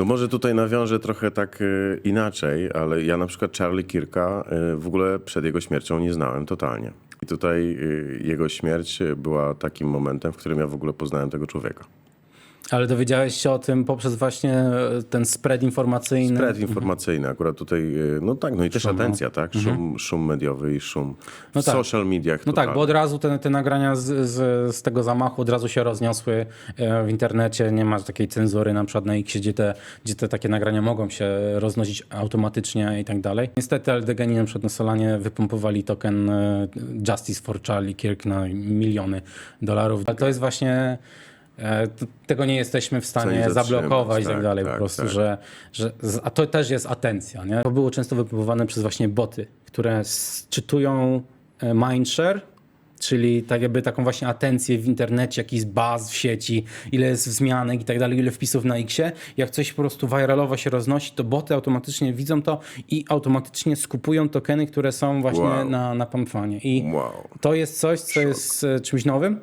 No może tutaj nawiążę trochę tak y, inaczej, ale ja na przykład Charlie Kirka y, w ogóle przed jego śmiercią nie znałem totalnie. I tutaj y, jego śmierć była takim momentem, w którym ja w ogóle poznałem tego człowieka. Ale dowiedziałeś się o tym poprzez właśnie e, ten spread informacyjny. Spread informacyjny akurat tutaj, y, no tak, no i też atencja, tak? Szum, szum mediowy i szum w No tak. social mediach. No tak, bo od razu te, te nagrania z, z, z tego zamachu od razu się rozniosły e, w internecie. Nie ma takiej cenzury na przykład na X, gdzie te, gdzie te takie nagrania mogą się roznosić automatycznie i tak dalej. Niestety LDGeni na przykład na Solanie wypompowali token e, Justice for Charlie Kirk na miliony dolarów. Ale to jest właśnie... e, Tego nie jesteśmy w stanie zablokować i tak tak, dalej. tak, po prostu, tak. że, że a to też jest atencja. Nie? To było często wypompowane przez właśnie boty, które czytują mindshare, czyli tak jakby taką właśnie atencję w internecie, jakiś baz w sieci, ile jest wzmianek i tak dalej, ile wpisów na X-ie. Jak coś po prostu viralowo się roznosi, to boty automatycznie widzą to i automatycznie skupują tokeny, które są właśnie Wow. na, na Pamfanie. I Wow. to jest coś, co jest e, czymś nowym,